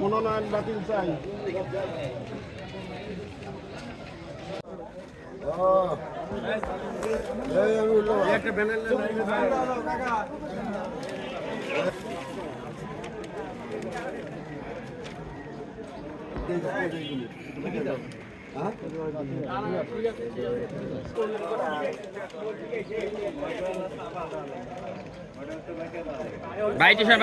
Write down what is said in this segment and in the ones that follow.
মনোনয়ন বাতিল চাই। বাইটি সাহেব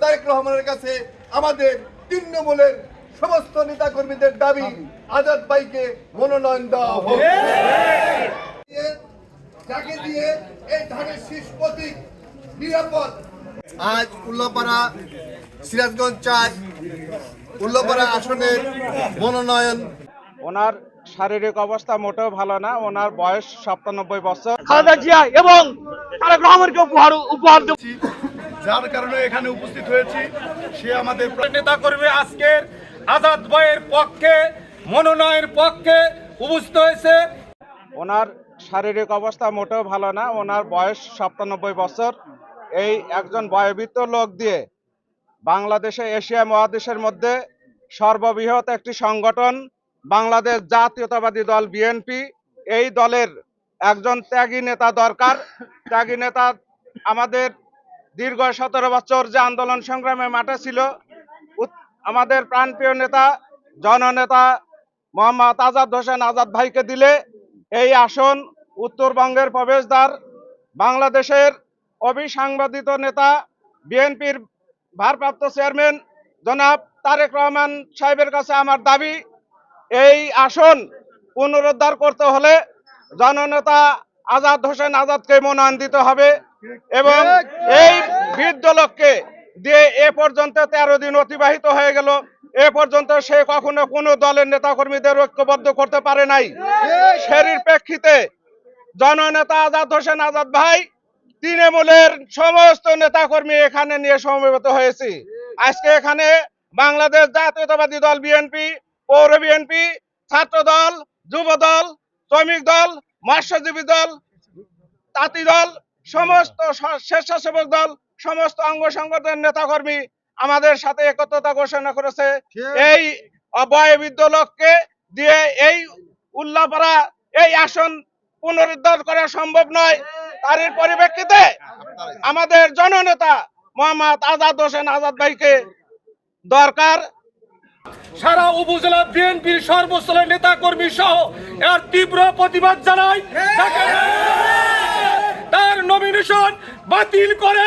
তারেক রহমানের কাছে আমাদের তৃণমূলের সমস্ত নেতাকর্মীদের দাবি আজাদ ভাইকে মনোনয়ন দেওয়া হোক। যাকে দিয়ে এই ধানের শীষ প্রতীক নিরাপদ। আজ উল্লাপাড়া সিরাজগঞ্জ চার উল্লাপাড়া আসনের মনোনয়ন। ওনার শারীরিক অবস্থা মোটেও ভালো না ওনার বয়স সাতানব্বই বছর। খালেদা জিয়া এবং তারেক রহমানকে উপহার উপহার যার কারণে এখানে উপস্থিত হয়েছি সে আমাদের নেতা কর্মী আজকের আজাদ বয়ের পক্ষে মনোনয়নের পক্ষে উপস্থিত হয়েছে। ওনার শারীরিক অবস্থা মোটেও ভালো না, ওনার বয়স সাতানব্বই বছর। এই একজন বয়োবৃত্ত লোক দিয়ে বাংলাদেশে, এশিয়া মহাদেশের মধ্যে সর্ববৃহৎ একটি সংগঠন, বাংলাদেশ জাতীয়তাবাদী দল বিএনপি। এই দলের একজন ত্যাগী নেতা দরকার। ত্যাগী নেতা আমাদের দীর্ঘ সতেরো বছর যে আন্দোলন সংগ্রামে মাঠে ছিল আমাদের প্রাণপ্রিয় নেতা, জননেতা মোহাম্মদ আজাদ হোসেন আজাদ ভাইকে দিলে এই আসন উত্তরবঙ্গের প্রবেশদ্বার, বাংলাদেশের অবিসাংবাদিত নেতা, বিএনপির ভারপ্রাপ্ত চেয়ারম্যান জনাব তারেক রহমান সাহেবের কাছে আমার দাবি, এই আসন পুনরুদ্ধার করতে হলে জননেতা আজাদ হোসেন আজাদকে মনোনয়ন দিতে হবে এবং এই বৃদ্ধ লোককে দিয়ে এ পর্যন্ত তেরো দিন অতিবাহিত হয়ে গেল, এ পর্যন্ত সে কখনো কোনো দলের নেতাকর্মীদের ঐক্যবদ্ধ করতে পারে নাই। সেরির প্রেক্ষিতে জননেতা আজাদ হোসেন আজাদ ভাই তৃণমূলের সমস্ত নেতাকর্মী এখানে নিয়ে সমবেত হয়েছি। আজকে এখানে বাংলাদেশ জাতীয়তাবাদী দল বিএনপি, পৌর বিএনপি, ছাত্র দল, যুব দল, শ্রমিক দল, মৎস্যজীবী দল, তাঁতি দল, সমস্ত স্বেচ্ছাসেবক দল সমস্ত অঙ্গ সংগঠনের নেতাকর্মী আমাদের সাথে একত্রতা ঘোষণা করেছে। এই অবয়বৃদ্ধ লোককে দিয়ে এই উল্লাপাড়া এই আসন পুনরুদ্ধার করা সম্ভব নয়। তারই পরিপ্রেক্ষিতে আমাদের জননেতা মোহাম্মদ আজাদ হোসেন আজাদ ভাইকে দরকার। সারা উপজেলা বিএনপির সর্বস্তরের নেতা কর্মী সহ এর তীব্র প্রতিবাদ জানায় তার নমিনেশন বাতিল করে